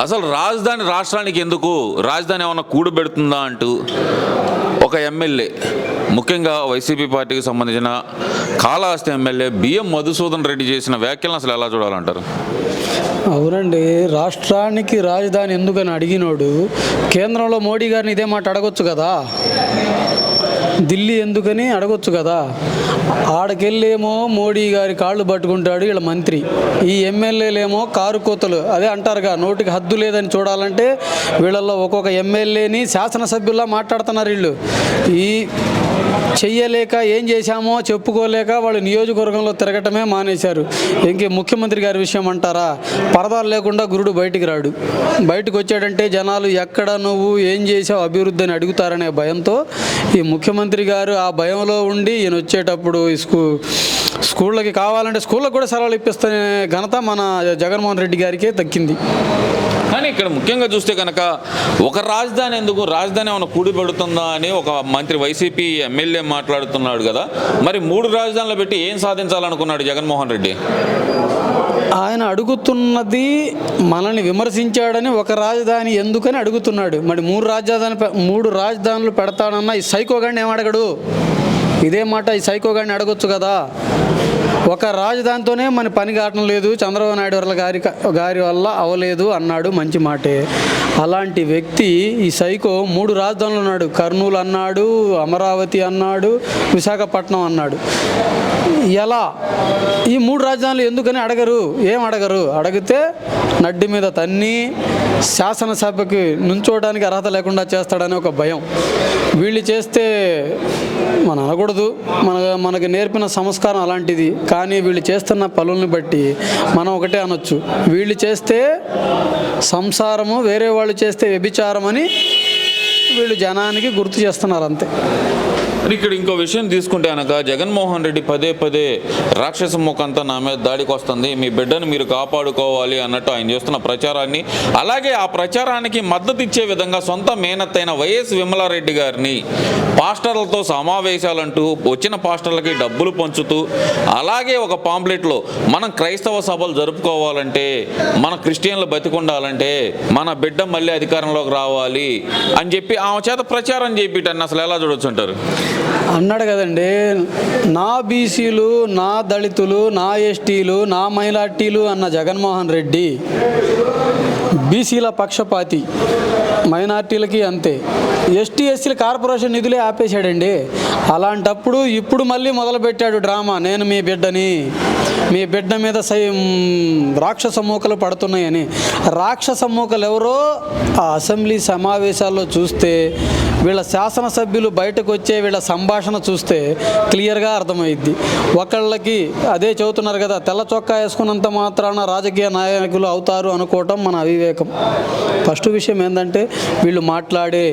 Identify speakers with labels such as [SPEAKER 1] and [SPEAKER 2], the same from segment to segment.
[SPEAKER 1] అసలు రాజధాని రాష్ట్రానికి ఎందుకు? రాజధాని ఏమైనా కూడబెడుతుందా అంటూ? ఒక ఎమ్మెల్యే ముఖ్యంగా వైసీపీ పార్టీకి సంబంధించిన Kalahasti MLA B M Madhusudhan Reddy చేసిన వ్యాఖ్యలను అసలు ఎలా చూడాలంటారు?
[SPEAKER 2] అవునండి రాష్ట్రానికి రాజధాని ఎందుకని అడిగినోడు కేంద్రంలో మోడీ గారిని ఇదే మాట అడగొచ్చు కదా? ఢిల్లీ ఎందుకని అడగొచ్చు కదా? ఆడకెళ్ళేమో మోడీ గారి కాళ్ళు పట్టుకుంటాడు వీళ్ళ మంత్రి. ఈ ఎమ్మెల్యేలేమో కారు కోతలు అదే అంటారుగా నోటికి హద్దు లేదని చూడాలంటే వీళ్ళల్లో ఒక్కొక్క ఎమ్మెల్యేని శాసనసభ్యుల్లా మాట్లాడుతున్నారు వీళ్ళు. ఈ చెయ్యలేక ఏం చేశామో చెప్పుకోలేక వాళ్ళు నియోజకవర్గంలో తిరగటమే మానేశారు. ఇంకే ముఖ్యమంత్రి గారి విషయం అంటారా? పరదాలు లేకుండా గురుడు బయటికి రాడు. బయటకు వచ్చాడంటే జనాలు ఎక్కడ నువ్వు ఏం చేసావు అభివృద్ధి అని అడుగుతారనే భయంతో ఈ ముఖ్యమంత్రి గారు ఆ భయంలో ఉండి ఈయన వచ్చేటప్పుడు ఈ స్కూ స్కూళ్ళకి కావాలంటే స్కూళ్ళకి కూడా సెలవులు ఇప్పిస్తున్న ఘనత మన జగన్మోహన్ రెడ్డి గారికే దక్కింది.
[SPEAKER 1] కానీ ఇక్కడ ముఖ్యంగా చూస్తే కనుక ఒక రాజధాని ఎందుకు? రాజధాని ఏమైనా కూడిపెడుతుందా అని ఒక మంత్రి వైసీపీ ఎమ్మెల్యే మాట్లాడుతున్నాడు కదా. మరి మూడు రాజధానులు పెట్టి ఏం సాధించాలనుకున్నాడు జగన్మోహన్ రెడ్డి?
[SPEAKER 2] ఆయన అడుగుతున్నది మనల్ని విమర్శించాడని ఒక రాజధాని ఎందుకని అడుగుతున్నాడు. మరి మూడు రాజధాని మూడు రాజధానులు పెడతానన్న ఈ సైకోగాడిని ఏం అడగడు? ఇదే మాట ఈ సైకో గారిని అడగొచ్చు కదా. ఒక రాజధానితోనే మన పని కావటం లేదు చంద్రబాబు నాయుడు వల్ల గారి గారి వల్ల అవలేదు అన్నాడు మంచి మాటే. అలాంటి వ్యక్తి ఈ సైకో మూడు రాజధానులు ఉన్నాడు కర్నూలు అన్నాడు అమరావతి అన్నాడు విశాఖపట్నం అన్నాడు. ఎలా? ఈ మూడు రాజధానులు ఎందుకని అడగరు? ఏం అడగరు? అడిగితే నడ్డి మీద తన్ని శాసనసభకి నుంచోవడానికి అర్హత లేకుండా చేస్తాడని ఒక భయం. వీళ్ళు చేస్తే మనం అనకూడదు. మన మనకు నేర్పిన సంస్కారం అలాంటిది. కానీ వీళ్ళు చేస్తున్న పనుల్ని బట్టి మనం ఒకటే అనొచ్చు. వీళ్ళు చేస్తే సంసారము వేరే వాళ్ళు చేస్తే వ్యభిచారం అని వీళ్ళు జనానికి గుర్తు చేస్తున్నారు అంతే.
[SPEAKER 1] ఇక్కడ ఇంకో విషయం తీసుకుంటే అనగా జగన్మోహన్ రెడ్డి పదే పదే రాక్షస ముఖంతా నా మీద దాడికి వస్తుంది. మీ బిడ్డను మీరు కాపాడుకోవాలి అన్నట్టు ఆయన చేస్తున్న ప్రచారాన్ని. అలాగే ఆ ప్రచారానికి మద్దతు ఇచ్చే విధంగా సొంత మేనత్తైన వైఎస్ విమలారెడ్డి గారిని పాస్టర్లతో సమావేశాలంటూ వచ్చిన పాస్టర్లకి డబ్బులు పంచుతూ అలాగే ఒక పాంప్లెట్లో మనం క్రైస్తవ సభలు జరుపుకోవాలంటే మన క్రిస్టియన్లు బతికుండాలంటే మన బిడ్డ మళ్ళీ అధికారంలోకి రావాలి అని చెప్పి ఆమె చేత ప్రచారం చేపిటన్ని అసలు ఎలా చూడొచ్చు అంటారు?
[SPEAKER 2] అన్నాడు కదండి. నా బీసీలు నా దళితులు నా ఎస్టీలు నా మైనార్టీలు అన్న జగన్మోహన్ రెడ్డి బీసీల పక్షపాతి. మైనార్టీలకి అంతే. ఎస్టీ ఎస్సీల కార్పొరేషన్ నిధులే ఆపేశాడండి. అలాంటప్పుడు ఇప్పుడు మళ్ళీ మొదలుపెట్టాడు డ్రామా నేను మీ బిడ్డని. మీ బిడ్డ మీద సై రాక్షస మూకలు పడుతున్నాయని. రాక్షస మూకలు ఎవరో ఆ అసెంబ్లీ సమావేశాల్లో చూస్తే వీళ్ళ శాసనసభ్యులు బయటకు వచ్చే వీళ్ళ సంభాషణ చూస్తే క్లియర్గా అర్థమైద్ది. ఒకళ్ళకి అదే చెబుతున్నారు కదా తెల్ల చొక్కా వేసుకున్నంత మాత్రాన రాజకీయ నాయకులు అవుతారు అనుకోవటం మన అవివేకం. ఫస్ట్ విషయం ఏంటంటే వీళ్ళు మాట్లాడే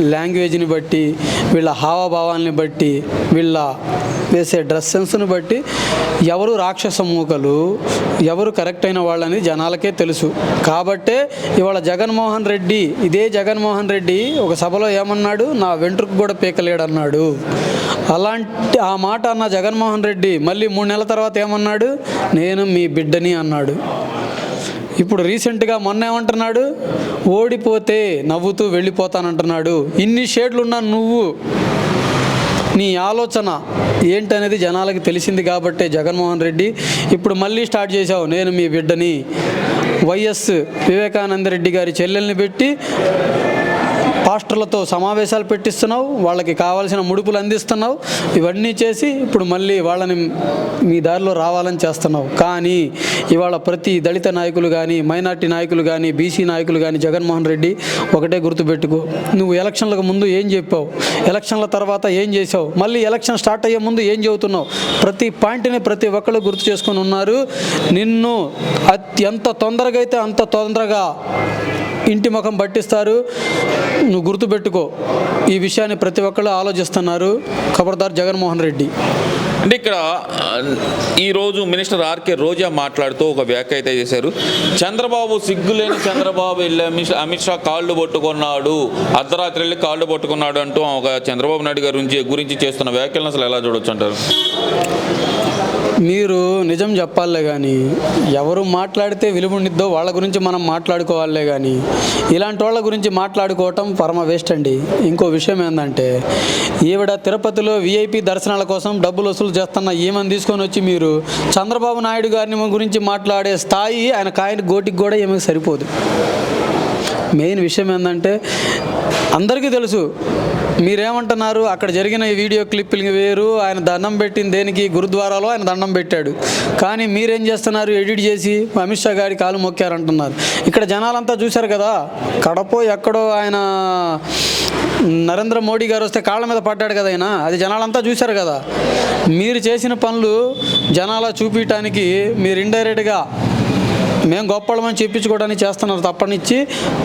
[SPEAKER 2] లాంగ్వేజ్ని బట్టి వీళ్ళ హావభావాల్ని బట్టి వీళ్ళ వేసే డ్రెస్ సెన్స్ని బట్టి ఎవరు రాక్షస మూకలు ఎవరు కరెక్ట్ అయిన వాళ్ళని జనాలకే తెలుసు. కాబట్టే ఇవాళ జగన్మోహన్ రెడ్డి ఇదే జగన్మోహన్ రెడ్డి ఒక సభలో ఏమన్నాడు? నా వెంట్రుకు కూడా పీకలేడన్నాడు. అలాంటి ఆ మాట అన్న జగన్మోహన్ రెడ్డి మళ్ళీ మూడు నెలల తర్వాత ఏమన్నాడు? నేను మీ బిడ్డని అన్నాడు. ఇప్పుడు రీసెంట్గా మొన్న ఏమంటున్నాడు? ఓడిపోతే నవ్వుతూ వెళ్ళిపోతానంటున్నాడు. ఇన్ని షేడ్లు ఉన్నా నువ్వు నీ ఆలోచన ఏంటనేది జనాలకు తెలిసింది కాబట్టే జగన్మోహన్ రెడ్డి ఇప్పుడు మళ్ళీ స్టార్ట్ చేశావు నేను మీ బిడ్డని. వైఎస్ వివేకానంద రెడ్డి గారి చెల్లెల్ని పెట్టి పాస్టర్లతో సమావేశాలు పెట్టిస్తున్నావు వాళ్ళకి కావాల్సిన ముడుపులు అందిస్తున్నావు ఇవన్నీ చేసి ఇప్పుడు మళ్ళీ వాళ్ళని మీ దారిలో రావాలని చేస్తున్నావు. కానీ ఇవాళ ప్రతి దళిత నాయకులు కానీ మైనార్టీ నాయకులు కానీ బీసీ నాయకులు కానీ జగన్మోహన్ రెడ్డి ఒకటే గుర్తుపెట్టుకో. నువ్వు ఎలక్షన్లకు ముందు ఏం చెప్పావు? ఎలక్షన్ల తర్వాత ఏం చేసావు మళ్ళీ ఎలక్షన్ స్టార్ట్ అయ్యే ముందు ఏం చెబుతున్నావు? ప్రతి పాయింట్ని ప్రతి ఒక్కళ్ళు గుర్తు చేసుకొని ఉన్నారు. నిన్ను అత్యంత తొందరగా అయితే అంత తొందరగా ఇంటి ముఖం పట్టిస్తారు. నువ్వు గుర్తుపెట్టుకో ఈ విషయాన్ని ప్రతి ఒక్కళ్ళు ఆలోచిస్తున్నారు. ఖబర్దార్ జగన్మోహన్ రెడ్డి.
[SPEAKER 1] అంటే ఇక్కడ ఈరోజు మినిస్టర్ ఆర్కే రోజా మాట్లాడుతూ ఒక వ్యాఖ్య అయితే చేశారు. చంద్రబాబు సిగ్గులేని చంద్రబాబు వెళ్ళి అమిత్ షా- కాళ్ళు పట్టుకున్నాడు. అర్ధరాత్రి వెళ్ళి కాళ్ళు పట్టుకున్నాడు అంటూ ఒక చంద్రబాబు నాయుడు గారి గురించి గురించి చేస్తున్న వ్యాఖ్యలను అసలు ఎలా చూడొచ్చు అంటారు?
[SPEAKER 2] మీరు నిజం చెప్పాలే కానీ ఎవరు మాట్లాడితే విలువనిద్దో వాళ్ళ గురించి మనం మాట్లాడుకోవాలే కానీ ఇలాంటి వాళ్ళ గురించి మాట్లాడుకోవటం పరమ వేస్ట్ అండి. ఇంకో విషయం ఏంటంటే ఈవిడ తిరుపతిలో విఐపి దర్శనాల కోసం డబ్బులు వసూలు చేస్తున్న ఈమెను తీసుకొని వచ్చి మీరు చంద్రబాబు నాయుడు గారిని గురించి మాట్లాడే స్థాయి ఆయన కాయని గోటికి కూడా ఏమీ సరిపోదు. మెయిన్ విషయం ఏంటంటే అందరికీ తెలుసు మీరేమంటున్నారు? అక్కడ జరిగిన ఈ వీడియో క్లిప్పింగ్ వేరు. ఆయన దండం పెట్టిన దేనికి? గురుద్వారాలో ఆయన దండం పెట్టాడు. కానీ మీరేం చేస్తున్నారు? ఎడిట్ చేసి అమిత్ షా గారి కాలు మొక్కారంటున్నారు. ఇక్కడ జనాలంతా చూశారు కదా? కడపో ఎక్కడో ఆయన నరేంద్ర మోడీ గారు వస్తే కాళ్ళ మీద పడ్డాడు కదా ఆయన అది జనాలంతా చూశారు కదా? మీరు చేసిన పనులు జనాల చూపించడానికి మీరు ఇండైరెక్ట్గా మేము గొప్పలమని చెప్పించుకోవడానికి చేస్తున్నారు. తప్పనిచ్చి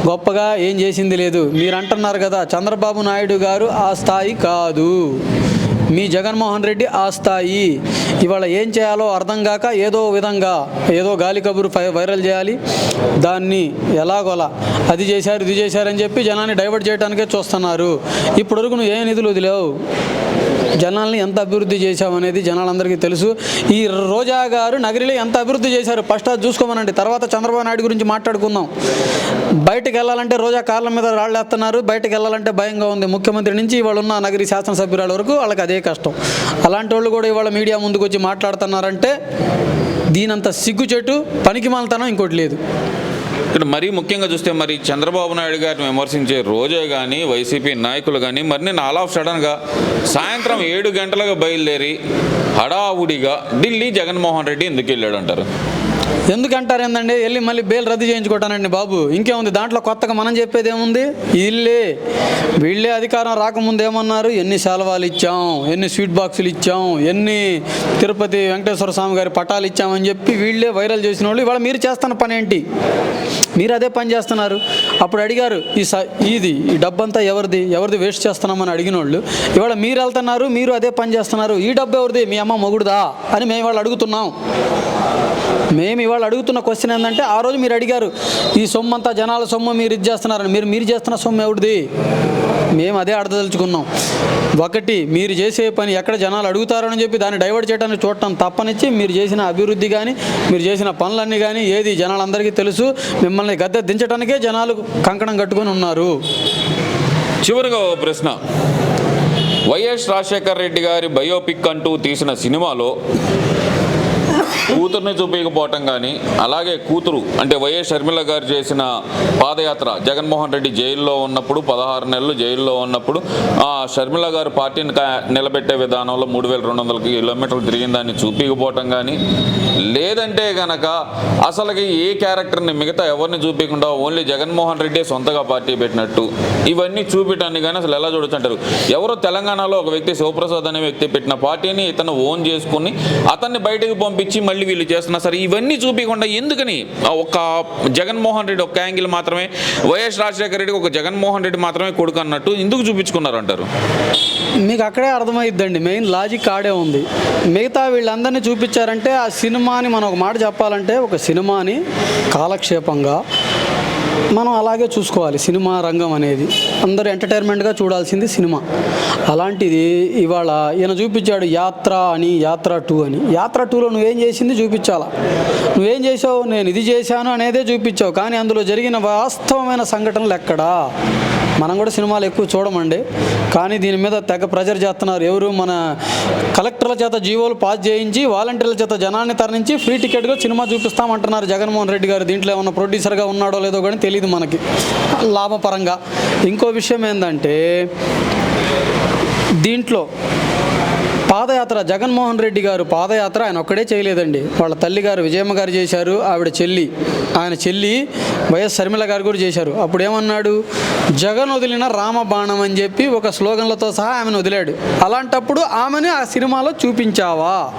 [SPEAKER 2] గొప్పగా ఏం చేసింది లేదు. మీరు అంటున్నారు కదా చంద్రబాబు నాయుడు గారు ఆ స్థాయి కాదు. మీ జగన్మోహన్ రెడ్డి ఆ స్థాయి. ఇవాళ ఏం చేయాలో అర్థం కాక ఏదో విధంగా ఏదో గాలి కబురు వైరల్ చేయాలి. దాన్ని ఎలాగోలా అది చేశారు ఇది చేశారని చెప్పి జనాన్ని డైవర్ట్ చేయడానికే చూస్తున్నారు. ఇప్పటివరకు నువ్వు ఏ నిధులు వదిలేవు? జనాల్ని ఎంత అభివృద్ధి చేశామనేది జనాలందరికీ తెలుసు. ఈ రోజా గారు నగరిలో ఎంత అభివృద్ధి చేశారు? ఫస్ట్ అది చూసుకోమనండి. తర్వాత చంద్రబాబు నాయుడు గురించి మాట్లాడుకుందాం. బయటకు వెళ్ళాలంటే రోజా కాళ్ళ మీద రాళ్ళేస్తున్నారు. బయటకు వెళ్ళాలంటే భయంగా ఉంది. ముఖ్యమంత్రి నుంచి ఇవాళ ఉన్న నగరి శాసనసభ్యురాల వరకు వాళ్ళకి అదే కష్టం. అలాంటి వాళ్ళు కూడా ఇవాళ మీడియా ముందుకు వచ్చి మాట్లాడుతున్నారంటే దీనంత సిగ్గుచెట్టు పనికి మాలతనం ఇంకోటి లేదు.
[SPEAKER 1] ఇక్కడ మరీ ముఖ్యంగా చూస్తే మరి చంద్రబాబు నాయుడు గారిని విమర్శించే రోజే కానీ వైసీపీ నాయకులు కానీ మరి నేను ఆల్ ఆఫ్ సడన్గా సాయంత్రం ఏడు గంటలకు బయలుదేరి హడావుడిగా ఢిల్లీ జగన్మోహన్ రెడ్డి ఎందుకు వెళ్ళాడు అంటారు
[SPEAKER 2] ఎందుకంటారు ఏందండి? వెళ్ళి మళ్ళీ బెయిల్ రద్దు చేయించుకోవటానండి బాబు. ఇంకేముంది? దాంట్లో కొత్తగా మనం చెప్పేది ఏముంది వీళ్ళే వీళ్ళే అధికారం రాకముందు ఏమన్నారు ఎన్ని శాలవాలు ఇచ్చాం? ఎన్ని స్వీట్ బాక్సులు ఇచ్చాం? ఎన్ని తిరుపతి వెంకటేశ్వర స్వామి గారి పటాలు ఇచ్చామని చెప్పి వీళ్ళే వైరల్ చేసిన వాళ్ళు ఇవాళ మీరు చేస్తున్న పని ఏంటి? మీరు అదే పని చేస్తున్నారు. అప్పుడు అడిగారు ఈ స ఇది ఈ డబ్బంతా ఎవరిది? ఎవరిది వేస్ట్ చేస్తున్నామని అడిగిన వాళ్ళు ఇవాళ మీరు వెళ్తున్నారు మీరు అదే పని చేస్తున్నారు. ఈ డబ్బు ఎవరిది? మీ అమ్మ మొగుడుదా? అని మేము వాళ్ళు అడుగుతున్నాం. మేము ఇవాళ అడుగుతున్న క్వశ్చన్ ఏంటంటే ఆ రోజు మీరు అడిగారు ఈ సొమ్ము అంతా జనాల సొమ్ము మీరు ఇది చేస్తున్నారని. మీరు మీరు చేస్తున్న సొమ్ము ఎవరిది? మేము అదే అడదలుచుకున్నాం ఒకటి మీరు చేసే పని ఎక్కడ జనాలు అడుగుతారని చెప్పి దాన్ని డైవర్ట్ చేయడానికి చూడటం తప్పనిచ్చి మీరు చేసిన అభివృద్ధి కానీ మీరు చేసిన పనులన్నీ కానీ ఏది జనాలందరికీ తెలుసు మిమ్మల్ని గద్దె దించడానికే జనాలు కంకణం కట్టుకొని ఉన్నారు.
[SPEAKER 1] చివరిగా ఓ ప్రశ్న. వైఎస్ రాజశేఖర్ రెడ్డి గారి బయోపిక్ అంటూ తీసిన సినిమాలో కూతుర్ని చూపించకపోవటం కానీ అలాగే కూతురు అంటే వైఎస్ షర్మిల గారు చేసిన పాదయాత్ర జగన్మోహన్ రెడ్డి జైల్లో ఉన్నప్పుడు పదహారు నెలలు జైల్లో ఉన్నప్పుడు ఆ షర్మిల గారు పార్టీని నిలబెట్టే విధానంలో మూడు వేల రెండు వందల కిలోమీటర్లు తిరిగిన దాన్ని చూపించకపోవటం కానీ లేదంటే గనక అసలుకి ఏ క్యారెక్టర్ని మిగతా ఎవరిని చూపించకుండా ఓన్లీ జగన్మోహన్ రెడ్డి సొంతగా పార్టీ పెట్టినట్టు ఇవన్నీ చూపించడానికి కానీ అసలు ఎలా చూడొచ్చు అంటారు? ఎవరో తెలంగాణలో ఒక వ్యక్తి శివప్రసాద్ అనే వ్యక్తి పెట్టిన పార్టీని ఇతను ఓన్ చేసుకుని అతన్ని బయటకు పంపించి మళ్ళీ వీళ్ళు చేస్తున్నా సరే ఇవన్నీ చూపించకుండా ఎందుకని? ఒక జగన్మోహన్ రెడ్డి ఒక యాంగిల్ మాత్రమే వైఎస్ రాజశేఖర రెడ్డి ఒక జగన్మోహన్ రెడ్డి మాత్రమే కొడుకు అన్నట్టు ఎందుకు చూపించుకున్నారు అంటారు
[SPEAKER 2] మీకు అక్కడే అర్థమైద్దండి. మెయిన్ లాజిక్ ఆడే ఉంది. మిగతా వీళ్ళందరినీ చూపించారంటే ఆ సినిమాని మనం ఒక మాట చెప్పాలంటే ఒక సినిమాని కాలక్షేపంగా మనం అలాగే చూసుకోవాలి. సినిమా రంగం అనేది. అందరూ ఎంటర్టైన్మెంట్గా చూడాల్సింది సినిమా. అలాంటిది ఇవాళ ఈయన చూపించాడు యాత్ర అని యాత్ర టూ అని. యాత్ర టూలో నువ్వేం చేసింది చూపించాలా? నువ్వేం చేసావు? నేను ఇది చేశాను అనేదే చూపించావు. కానీ అందులో జరిగిన వాస్తవమైన సంఘటనలు ఎక్కడా? మనం కూడా సినిమాలు ఎక్కువ చూడమండి. కానీ దీని మీద తెగ ప్రెజర్ చేస్తున్నారు. ఎవరు మన కలెక్టర్ల చేత జీవోలు పాస్ చేయించి వాలంటీర్ల చేత జనాన్ని తరలించి ఫ్రీ టికెట్గా సినిమా చూపిస్తామంటున్నారు జగన్మోహన్ రెడ్డి గారు. దీంట్లో ఏమన్నా ప్రొడ్యూసర్గా ఉన్నాడో లేదో కానీ తెలియదు మనకి. లాభపరంగా. ఇంకో విషయం ఏంటంటే దీంట్లో పాదయాత్ర జగన్మోహన్ రెడ్డి గారు పాదయాత్ర ఆయన ఒక్కడే చేయలేదండి. వాళ్ళ తల్లి గారు విజయమ్మ గారు చేశారు ఆవిడ చెల్లి ఆయన చెల్లి వైఎస్ శర్మిల గారు కూడా చేశారు. అప్పుడు ఏమన్నాడు జగన్ వదిలిన రామబాణం అని చెప్పి ఒక స్లోగన్లతో సహా ఆమెను వదిలాడు. అలాంటప్పుడు ఆమెను ఆ సినిమాలో చూపించావా?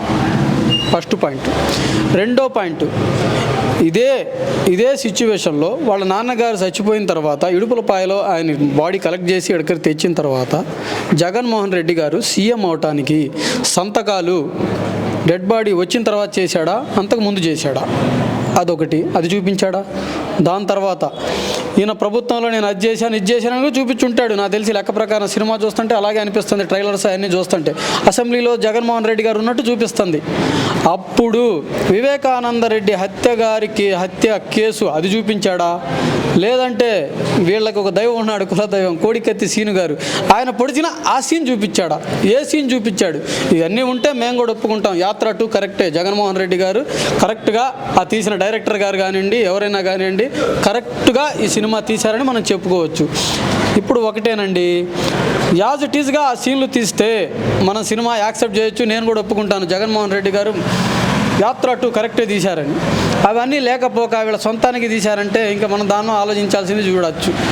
[SPEAKER 2] First point. రెండో పాయింట్. ఇదే ఇదే సిచ్యువేషన్లో వాళ్ళ నాన్నగారు చచ్చిపోయిన తర్వాత ఇడుపులపాయలో ఆయన బాడీ కలెక్ట్ చేసి ఇక్కడికి తెచ్చిన తర్వాత జగన్మోహన్ రెడ్డి గారు సీఎం అవటానికి సంతకాలు డెడ్ బాడీ వచ్చిన తర్వాత చేశాడా? అంతకు ముందు చేశాడా? అదొకటి. అది చూపించాడా? దాని తర్వాత ఈయన ప్రభుత్వంలో నేను అది చేశాను ఇది చేశాను చూపించుంటాడు. నాకు తెలిసి లెక్క ప్రకారం సినిమా చూస్తుంటే అలాగే అనిపిస్తుంది ట్రైలర్స్ అవన్నీ చూస్తుంటే. అసెంబ్లీలో జగన్మోహన్ రెడ్డి గారు ఉన్నట్టు చూపిస్తుంది. అప్పుడు వివేకానంద రెడ్డి హత్య గారికి హత్య కేసు అది చూపించాడా? లేదంటే వీళ్ళకి ఒక దైవం ఉన్నాడు కులదైవం కోడికత్తి సీను గారు. ఆయన పొడిచిన ఆ సీన్ చూపించాడా? ఏ సీన్ చూపించాడు? ఇవన్నీ ఉంటే మేము కూడా ఒప్పుకుంటాం. యాత్ర టూ కరెక్టే. జగన్మోహన్ రెడ్డి గారు కరెక్ట్గా ఆ తీసిన డైరెక్టర్ గారు కానివ్వండి ఎవరైనా కానివ్వండి కరెక్ట్గా ఈ సినిమా తీశారని మనం చెప్పుకోవచ్చు. ఇప్పుడు ఒకటేనండి. యాజ్ ఇట్ ఈస్గా ఆ సీన్లు తీస్తే మనం సినిమా యాక్సెప్ట్ చేయొచ్చు నేను కూడా ఒప్పుకుంటాను. జగన్మోహన్ రెడ్డి గారు యాత్ర టూ కరెక్టే తీశారని. అవన్నీ లేకపోక వీళ్ళ సొంతానికి తీశారంటే ఇంకా మనం దాన్ని ఆలోచించాల్సింది చూడవచ్చు